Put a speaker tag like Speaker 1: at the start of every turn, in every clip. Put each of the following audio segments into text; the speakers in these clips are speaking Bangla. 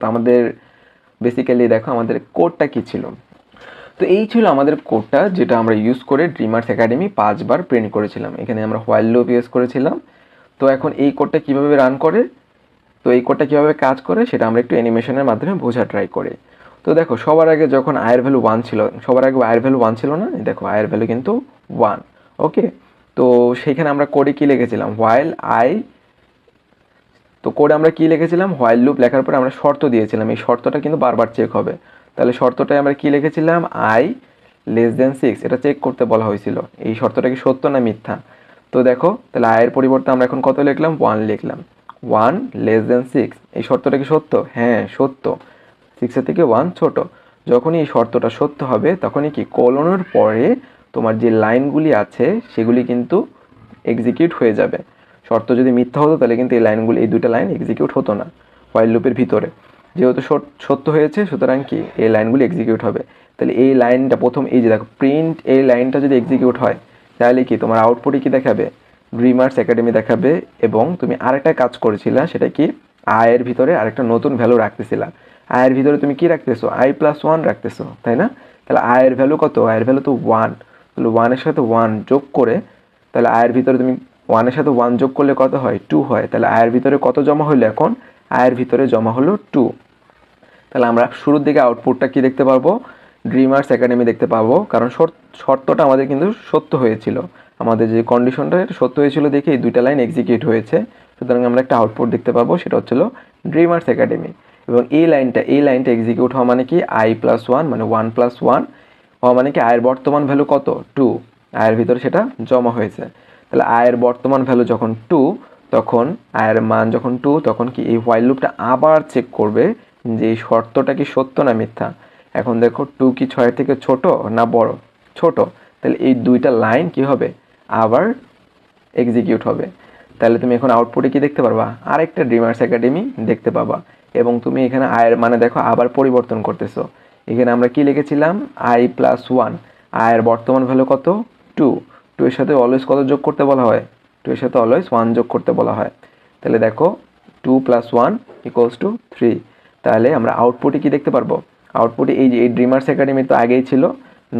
Speaker 1: তো আমাদের বেসিক্যালি দেখো আমাদের কোডটা কী ছিল? তো এই ছিল আমাদের কোডটা যেটা আমরা ইউজ করে ড্রিমার্স একাডেমি পাঁচবার প্রিন্ট করেছিলাম। এখানে আমরা হোয়াইল লুপ ইউজ করেছিলাম। তো এখন এই কোডটা কীভাবে রান করে? তো এই কোডটা কীভাবে কাজ করে? সেটা আমরা একটু অ্যানিমেশনের মাধ্যমে বোঝা ট্রাই করি। তো দেখো, সবার আগে যখন আয়ের ভ্যালু ওয়ান ছিল, সবার আগে আয়ের ভ্যালু ওয়ান ছিল না? দেখো আয়ের ভ্যালু কিন্তু ওয়ান ওকে তো সেইখানে আমরা কোডে কী লিখেছিলাম? হোয়াইল আই তো কোডে আমরা কী লিখেছিলাম? হোয়াইল লুপ লেখার পরে আমরা শর্ত দিয়েছিলাম। এই শর্তটা কিন্তু বারবার চেক হবে। তাহলে শর্তটায় আমরা কী লিখেছিলাম? আই লেস দেন সিক্স এটা চেক করতে বলা হয়েছিল। এই শর্তটা কি সত্য না মিথ্যা? তো দেখো, তাহলে আয়ের পরিবর্তে আমরা এখন কত লিখলাম? ওয়ান লিখলাম। ওয়ান লেস দেন সিক্স এই শর্তটা কি সত্য? হ্যাঁ সত্য। সিক্সের থেকে ওয়ান ছোট। যখনই এই শর্তটা সত্য হবে, তখনই কি কলনের পরে তোমার যে লাইনগুলি আছে, সেগুলি কিন্তু এক্সিকিউট হয়ে যাবে। শর্ত যদি মিথ্যা হতো, তাহলে কিন্তু এই লাইনগুলি, এই দুটো লাইন এক্সিকিউট হতো না হোয়াইল লুপের ভিতরে। যেহেতু সত- সত্য হয়েছে, সুতরাং কি এই লাইনগুলি এক্সিকিউট হবে। তাহলে এই লাইনটা প্রথম, এই যে দেখো প্রিন্ট এই লাইনটা যদি এক্সিকিউট হয়, তাহলে কি তোমার আউটপুটে কি দেখাবে? ড্রিমার্স একাডেমি দেখাবে এবং তুমি আরেকটা কাজ করেছিলা, সেটা কি? আয়ের ভিতরে আরেকটা নতুন ভ্যালু রাখতেছিলা। আয়ের ভিতরে তুমি কি রাখতেছো? আই প্লাস ওয়ান রাখতেছো, তাই না? তাহলে আয়ের ভ্যালু কত? আয়ের ভ্যালু তো ওয়ান তাহলে ওয়ানের সাথে ওয়ান যোগ করে, তাহলে আয়ের ভিতরে তুমি ওয়ানের সাথে ওয়ান যোগ করলে কত হয়? টু হয়। তাহলে আয়ের ভিতরে কত জমা হলো এখন? আয়ের ভিতরে জমা হলো টু তাহলে আমরা শুরুর দিকে আউটপুটটা কি দেখতে পারব ড্রিমার্স একাডেমি দেখতে পাবো। কারণ শর্ত- শর্তটা আমাদের কিন্তু সত্য হয়েছিল। আমাদের যে কন্ডিশনটা সত্য হয়েছিল দেখে এই দুইটা লাইন এক্সিকিউট হয়েছে। সুতরাং আমরা একটা আউটপুট দেখতে পাবো, সেটা হচ্ছিল ড্রিমার্স একাডেমি এবং এই লাইনটা এই লাইনটা এক্সিকিউট হওয়া মানে কি? আই প্লাস ওয়ান মানে ওয়ান প্লাস ওয়ান হওয়া মানে কি? আয়ের বর্তমান ভ্যালু কত? টু আয়ের ভিতরে সেটা জমা হয়েছে। তাহলে আয়ের বর্তমান ভ্যালু যখন টু তখন আয়ের মান যখন টু তখন কি এই হোয়াইল লুপটা আবার চেক করবে যে এই শর্তটা কি সত্য না মিথ্যা? এখন দেখো টু কি ছয়ের থেকে ছোট না বড়? ছোট। তাহলে এই দুইটা লাইন কি হবে? আবার এক্সিকিউট হবে। তাহলে তুমি এখন আউটপুটে কি দেখতে পারবা? আরেকটা ড্রিমার্স একাডেমি দেখতে পাবা। এবং তুমি এখানে আয়ের মানে দেখো আবার পরিবর্তন করতেছো। এখানে আমরা কি লিখেছিলাম? আই প্লাস ওয়ান আয়ের বর্তমান ভ্যালু কত? টু টু এর সাথে অলওয়েজ কত যোগ করতে বলা হয়? টু এর সাথে অলওয়েজ ওয়ান যোগ করতে বলা হয়। তাহলে দেখো two plus one equals to three তাহলে আমরা আউটপুটে কি দেখতে পারব? আউটপুটে এই যে, এই ড্রিমার্স একাডেমি তো আগেই ছিল।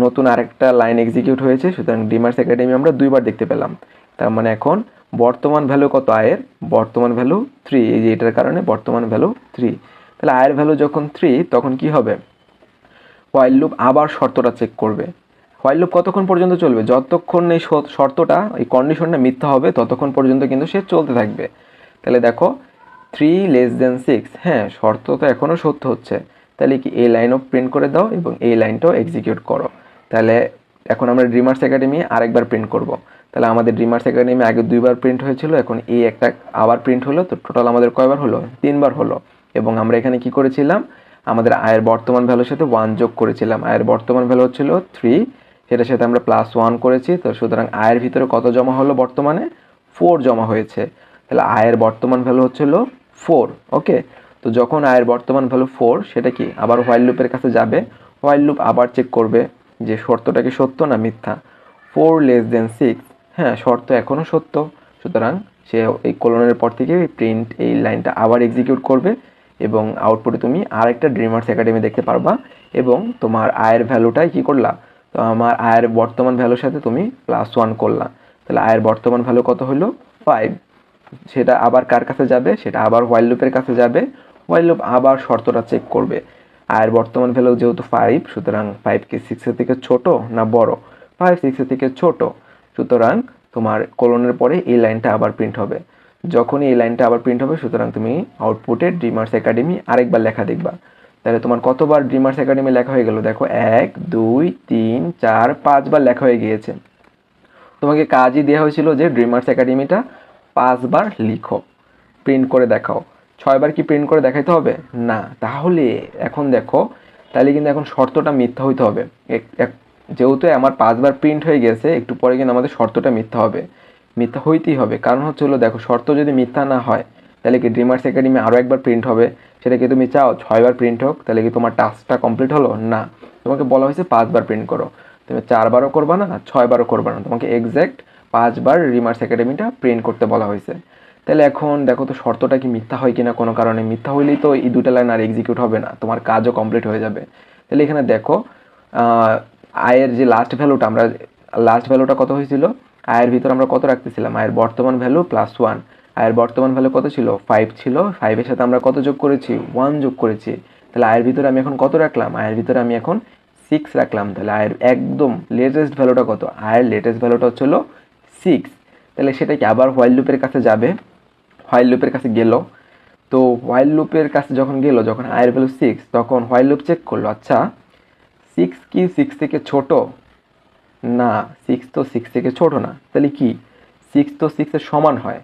Speaker 1: নতুন আরেকটা লাইন এক্সিকিউট হয়েছে, সুতরাং ড্রিমার্স একাডেমি আমরা দুইবার দেখতে পেলাম। তার মানে এখন বর্তমান ভ্যালু কত? আয়ের বর্তমান ভ্যালু থ্রি এই যে, এটার কারণে বর্তমান ভ্যালু থ্রি তাহলে আয়ের ভ্যালু যখন থ্রি তখন কি হবে? হোয়াইল লুপ আবার শর্তটা চেক করবে। হোয়াইল লুপ কতক্ষণ পর্যন্ত চলবে? যতক্ষণ এই শর্তটা, এই কন্ডিশনটা মিথ্যা হবে, ততক্ষণ পর্যন্ত কিন্তু সে চলতে থাকবে। তাহলে দেখো থ্রি লেস দেন সিক্স হ্যাঁ শর্ত তো এখনও সত্য হচ্ছে। তাহলে কি এই লাইনও প্রিন্ট করে দাও এবং এই লাইনটাও এক্সিকিউট করো। তাহলে এখন আমরা ড্রিমার্স একাডেমি আরেকবার প্রিন্ট করব। তাহলে আমাদের ড্রিমার্স একাডেমি আগে দুইবার প্রিন্ট হয়েছিল, এখন এই একটা আবার প্রিন্ট হলো, তো টোটাল আমাদের কয়বার হলো? তিনবার হলো। এবং আমরা এখানে কি করেছিলাম? আমাদের আয়ের বর্তমান ভ্যালুর সাথে ওয়ান যোগ করেছিলাম। আয়ের বর্তমান ভ্যালু হচ্ছিল থ্রি সেটার সাথে আমরা প্লাস ওয়ান করেছি, তো সুতরাং আয়ের ভিতরে কত জমা হলো বর্তমানে? ফোর জমা হয়েছে। তাহলে আয়ের বর্তমান ভ্যালু হচ্ছিল ফোর ওকে তো যখন আয়ের বর্তমান ভ্যালু ফোর সেটা কি? আবার হোয়াইল লুপের কাছে যাবে। হোয়াইল লুপ আবার চেক করবে যে শর্তটা কি সত্য না মিথ্যা? ফোর লেস দেন সিক্স হ্যাঁ শর্ত এখনও সত্য। সুতরাং সে এই কলনের পর থেকে প্রিন্ট এই লাইনটা আবার এক্সিকিউট করবে এবং আউটপুটে তুমি আরেকটা ড্রিমার্স একাডেমি দেখতে পারবা এবং তোমার আয়ের ভ্যালুটাই কি করলা? তো আমার আয়ের বর্তমান ভ্যালুর সাথে তুমি প্লাস ওয়ান করলা। তাহলে আয়ের বর্তমান ভ্যালু কত হলো? ফাইভ সেটা আবার কার কাছে যাবে? সেটা আবার হোয়াইল লুপের কাছে যাবে। হোয়াইল লুপ আবার শর্তটা চেক করবে। আয়ের বর্তমান ভ্যালু যেহেতু ফাইভ সুতরাং ফাইভ কি সিক্সের থেকে ছোট না বড়? ফাইভ সিক্সের থেকে ছোট। সুতরাং তোমার কোলনের পরে এই লাইনটা আবার প্রিন্ট হবে। যখনই এই লাইনটা আবার প্রিন্ট হবে, সুতরাং তুমি আউটপুটে ড্রিমার্স একাডেমি আরেকবার লেখা দেখবা। তাহলে তোমার কতবার ড্রিমার্স একাডেমি লেখা হয়ে গেল? দেখো, এক, দুই, তিন, চার, পাঁচবার লেখা হয়ে গিয়েছে। তোমাকে কাজই দেওয়া হয়েছিল যে ড্রিমার্স একাডেমিটা পাঁচবার লিখো প্রিন্ট করে দেখাও। ছয়বার কি প্রিন্ট করে দেখাইতে হবে? না। তাহলে এখন দেখো, তাহলে কিন্তু এখন শর্তটা মিথ্যা হইতে হবে। যেহেতু আমার পাঁচবার প্রিন্ট হয়ে গেছে, একটু পরে কিন্তু আমাদের শর্তটা মিথ্যা হবে। মিথ্যা হইতেই হবে। কারণ হচ্ছে হলো, দেখো, শর্ত যদি মিথ্যা না হয়, তাহলে কি ড্রিমার্স একাডেমি আরও একবার প্রিন্ট হবে? সেটা কি তুমি চাও? ছয়বার প্রিন্ট হোক, তাহলে কি তোমার টাস্কটা কমপ্লিট হলো? না। তোমাকে বলা হয়েছে পাঁচবার প্রিন্ট করো। তুমি চারবারও করবা না ছয়বারও করবা না। তোমাকে এক্স্যাক্ট পাঁচবার রিমার্স একাডেমিটা প্রিন্ট করতে বলা হয়েছে। তাহলে এখন দেখো তো শর্তটা কি মিথ্যা হয় কিনা কোনো কারণে। মিথ্যা হইলেই তো এই দুটা লাইন আর এক্সিকিউট হবে না। তোমার কাজও কমপ্লিট হয়ে যাবে। তাহলে এখানে দেখো আয়ের যে লাস্ট ভ্যালুটা আমরা লাস্ট ভ্যালুটা কত হয়েছিল? আয়ের ভিতর আমরা কত রাখতেছিলাম? আয়ের বর্তমান ভ্যালু প্লাস ওয়ান আয়ের বর্তমান ভ্যালু কত ছিল? ফাইভ ছিল। ফাইভের সাথে আমরা কত যোগ করেছি? ওয়ান যোগ করেছি। তাহলে আয়ের ভিতরে আমি এখন কত রাখলাম? আয়ের ভিতরে আমি এখন সিক্স রাখলাম। তাহলে আয়ের একদম লেটেস্ট ভ্যালুটা কত? আয়ের লেটেস্ট ভ্যালুটা হচ্ছিল সিক্স তাহলে সেটা কি আবার হোয়াইল লুপের কাছে যাবে? হোয়াইল লুপের কাছে গেল। তো হোয়াইল লুপের কাছে যখন গেল, যখন আয়ের ভ্যালু সিক্স তখন হোয়াইল লুপ চেক করল। আচ্ছা সিক্স কি সিক্স থেকে ছোট? না সিক্স তো সিক্স থেকে ছোট না। তাহলে কি? সিক্স তো সিক্সের সমান হয়।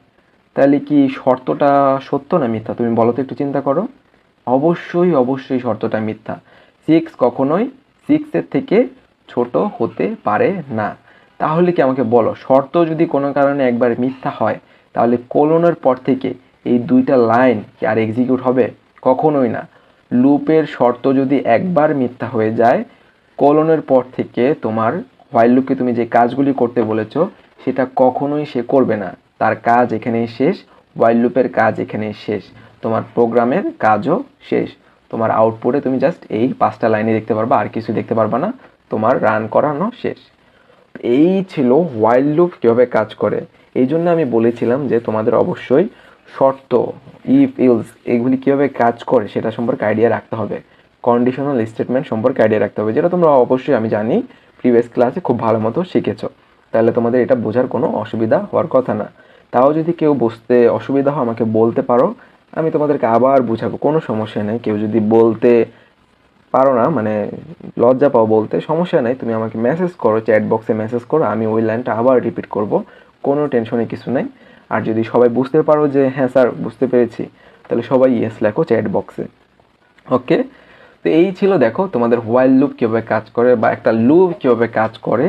Speaker 1: তাহলে কি শর্তটা সত্য না মিথ্যা? তুমি বলো তো একটু চিন্তা করো। অবশ্যই অবশ্যই শর্তটা মিথ্যা। সিক্স কখনোই সিক্সের থেকে ছোট হতে পারে না। তাহলে কি আমাকে বলো, শর্ত যদি কোনো কারণে একবার মিথ্যা হয়, তাহলে কোলনের পর থেকে এই দুইটা লাইন কি আর এক্সিকিউট হবে? কখনোই না। লুপের শর্ত যদি একবার মিথ্যা হয়ে যায় কোলনের পর থেকে তোমার হোয়াইল লুপকে তুমি যে কাজগুলি করতে বলেছ, সেটা কখনোই সে করবে না। তার কাজ এখানেই শেষ হোয়াইল লুপের কাজ এখানেই শেষ। তোমার প্রোগ্রামের কাজও শেষ। তোমার আউটপুটে তুমি জাস্ট এই পাঁচটা লাইনে দেখতে পারবা, আর কিছু দেখতে পারবা না। তোমার রান করানো শেষ। এই ছিল হোয়াইল লুপ কীভাবে কাজ করে। এই জন্য আমি বলেছিলাম যে তোমাদের অবশ্যই শর্ত ইফ ইলস এগুলি কীভাবে কাজ করে সেটা সম্পর্কে আইডিয়া রাখতে হবে। কন্ডিশনাল স্টেটমেন্ট সম্পর্কে আইডিয়া রাখতে হবে, যেটা তোমরা অবশ্যই, আমি জানি প্রিভিয়াস ক্লাসে খুব ভালো মতো শিখেছো। তাহলে তোমাদের এটা বোঝার কোনো অসুবিধা হওয়ার কথা না। তাও যদি কেউ বুঝতে অসুবিধা হয়, আমাকে বলতে পারো, আমি তোমাদেরকে আবার বুঝাবো, কোনো সমস্যা নেই। কেউ যদি বলতে পারো না মানে লজ্জা পাও বলতে, সমস্যা নেই, তুমি আমাকে মেসেজ করো চ্যাট বক্সে মেসেজ করো, আমি ওই লাইনটা আবার রিপিট করব, কোনো টেনশনে কিছু নেই। আর যদি সবাই বুঝতে পারো যে হ্যাঁ স্যার, বুঝতে পেরেছি, তাহলে সবাই ইয়েস লেখো চ্যাট বক্সে ওকে তো এই ছিল, দেখো, তোমাদের হোয়াইল লুপ কীভাবে কাজ করে বা একটা লুপ কীভাবে কাজ করে।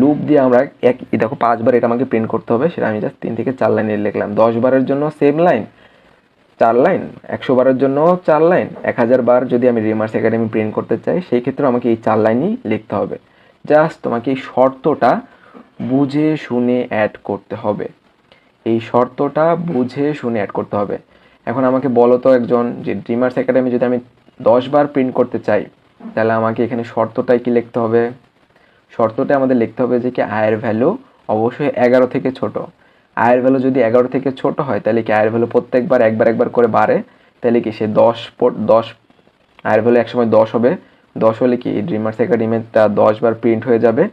Speaker 1: লুপ দিয়ে আমরা এক দেখো পাঁচবার এটা আমাকে প্রিন্ট করতে হবে, সেটা আমি জাস্ট তিন থেকে চার লাইনে লিখলাম। দশ বারের জন্য সেম লাইন চার লাইন একশো বারের জন্য চার লাইন এক হাজার বার যদি আমি রিমার্স একাডেমি প্রিন্ট করতে চাই, সেই ক্ষেত্রে আমাকে এই চার লাইনই লিখতে হবে। জাস্ট তোমাকে এই শর্তটা বুঝে শুনে অ্যাড করতে হবে। এই শর্তটা বুঝে শুনে অ্যাড করতে হবে। এখন আমাকে বলো তো একজন যে ড্রিমার্স একাডেমি যদি আমি দশ বার প্রিন্ট করতে চাই, তাহলে আমাকে এখানে শর্তটাই কি লিখতে হবে? শর্তটা আমাদের লিখতে হবে যে কি আয়ের ভ্যালু অবশ্যই এগারো থেকে ছোট। আয়ের ভ্যালু যদি এগারো থেকে ছোট হয়, তাহলে কি আয়ের ভ্যালু প্রত্যেকবার একবার একবার করে বাড়ে? তাহলে কি সে দশ দশ আয়ের ভ্যালু একসময় দশ হবে। দশ হলে কি ড্রিমার্স একাডেমিটা দশ বার প্রিন্ট হয়ে যাবে।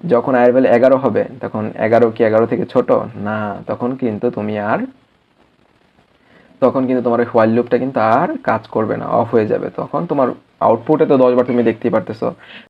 Speaker 1: যখন আয়ের ভ্যালু এগারো হবে, তখন এগারো কি এগারো থেকে ছোট? না, তখন কিন্তু তুমি আর তখন কিন্তু তোমার ওই হোয়াইল লুপটা কিন্তু আর কাজ করবে না অফ হয়ে যাবে। তখন তোমার আউটপুটে তো দশবার তুমি দেখতেই পারতেছো।